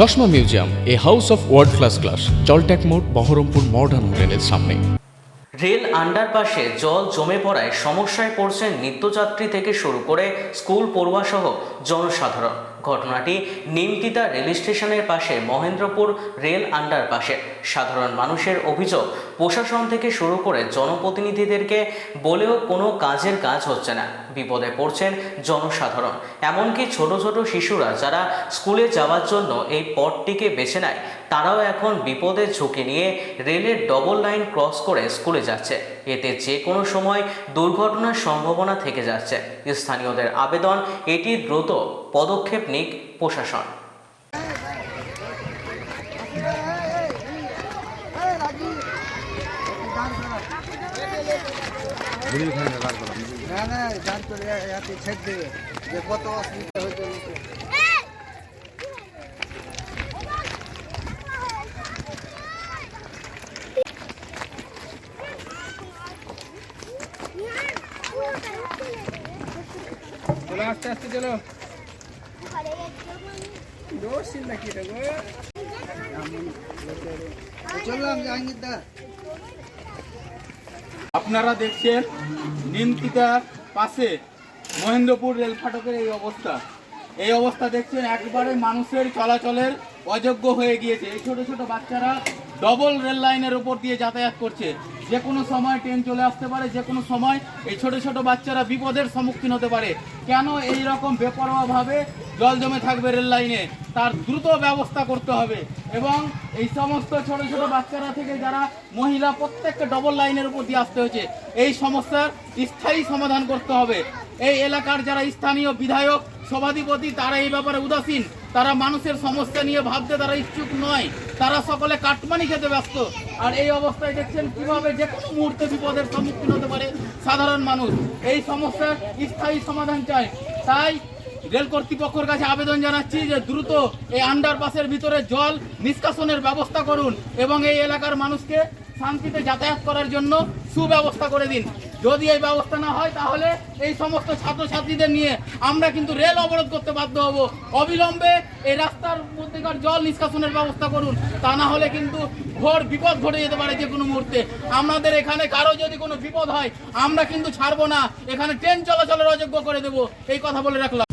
চশমা museum, a house of world class class জলট্যাক মোড়, Baharampur modern হোটেলের সামনে। রেল আন্ডারপাসে জল জমে পড়ায় সমস্যায় পড়ছেন নিত্যযাত্রী থেকে শুরু করে স্কুল পড়ুয়াসহ জনসাধারণ। ঘটনাটি নিমতিতা রেল স্টেশনের পাশে মহেন্দ্রপুর রেল আন্ডারপাসে সাধারণ মানুষের অভিযোগ, প্রশাসন থেকে শুরু করে জনপ্রতিনিধিদেরকে বলেও কোনো কাজের কাজ হচ্ছে না। বিপদে পড়ছেন জনসাধারণ। এমনকি ছোট ছোট শিশুরা যারা স্কুলে যাওয়ার জন্য এই পথটিকে বেছে নেয়, তারাও এখন বিপদের ঝুঁকি নিয়ে রেলের ডবল লাইন ক্রস করে স্কুলে যাচ্ছে। এতে যে কোনো সময় দুর্ঘটনার সম্ভাবনা থেকে যাচ্ছে। স্থানীয়দের আবেদন, এটি দ্রুত পদক্ষেপ নিক প্রশাসন। আস্তে আস্তে চলো। আপনারা দেখছেন নিমতিতার পাশে মহেন্দ্রপুর রেল ফাটকের এই অবস্থা। এই অবস্থা দেখছেন একবারে মানুষের চলাচলের অযোগ্য হয়ে গিয়েছে। এই ছোট ছোট বাচ্চারা ডবল রেল লাইনের উপর দিয়ে যাতায়াত করছে। যে কোনো সময় ট্রেন চলে আসতে পারে, যে কোনো সময় এই ছোট ছোট বাচ্চারা বিপদের সম্মুখীন হতে পারে। কেন এই রকম বেপরোয়াভাবে জল জমে থাকবে রেল লাইনে, তার দ্রুত ব্যবস্থা করতে হবে। এবং এই সমস্ত ছোট ছোট বাচ্চারা থেকে যারা মহিলা প্রত্যেকটা ডবল লাইনের উপর দিয়ে আসতে হয়েছে, এই সমস্যার স্থায়ী সমাধান করতে হবে। এই এলাকার যারা স্থানীয় বিধায়ক, সভাধিপতি, তারা এই ব্যাপারে উদাসীন। তারা মানুষের সমস্যা নিয়ে ভাবতে তারা ইচ্ছুক নয়। তারা সকলে কাটমানি খেতে ব্যস্ত। আর এই অবস্থায় দেখছেন কীভাবে যে কোনো মুহূর্তে বিপদের সম্মুখীন হতে পারে সাধারণ মানুষ। এই সমস্যার স্থায়ী সমাধান চায়। তাই রেল কর্তৃপক্ষের কাছে আবেদন জানাচ্ছি যে দ্রুত এই আন্ডারপাসের ভিতরে জল নিষ্কাশনের ব্যবস্থা করুন এবং এই এলাকার মানুষকে শান্তিতে যাতায়াত করার জন্য সুব্যবস্থা করে দিন। যদি এই ব্যবস্থা না হয়, তাহলে এই সমস্ত ছাত্রছাত্রীদের নিয়ে আমরা কিন্তু রেল অবরোধ করতে বাধ্য হব। অবিলম্বে এই রাস্তার মধ্যেকার জল নিষ্কাশনের ব্যবস্থা করুন। তা না হলে কিন্তু ঘোর বিপদ ঘটে যেতে পারে যে কোনো মুহূর্তে। আমাদের এখানে কারও যদি কোনো বিপদ হয়, আমরা কিন্তু ছাড়বো না। এখানে ট্রেন চলাচলের অযোগ্য করে দেবো। এই কথা বলে রাখলাম।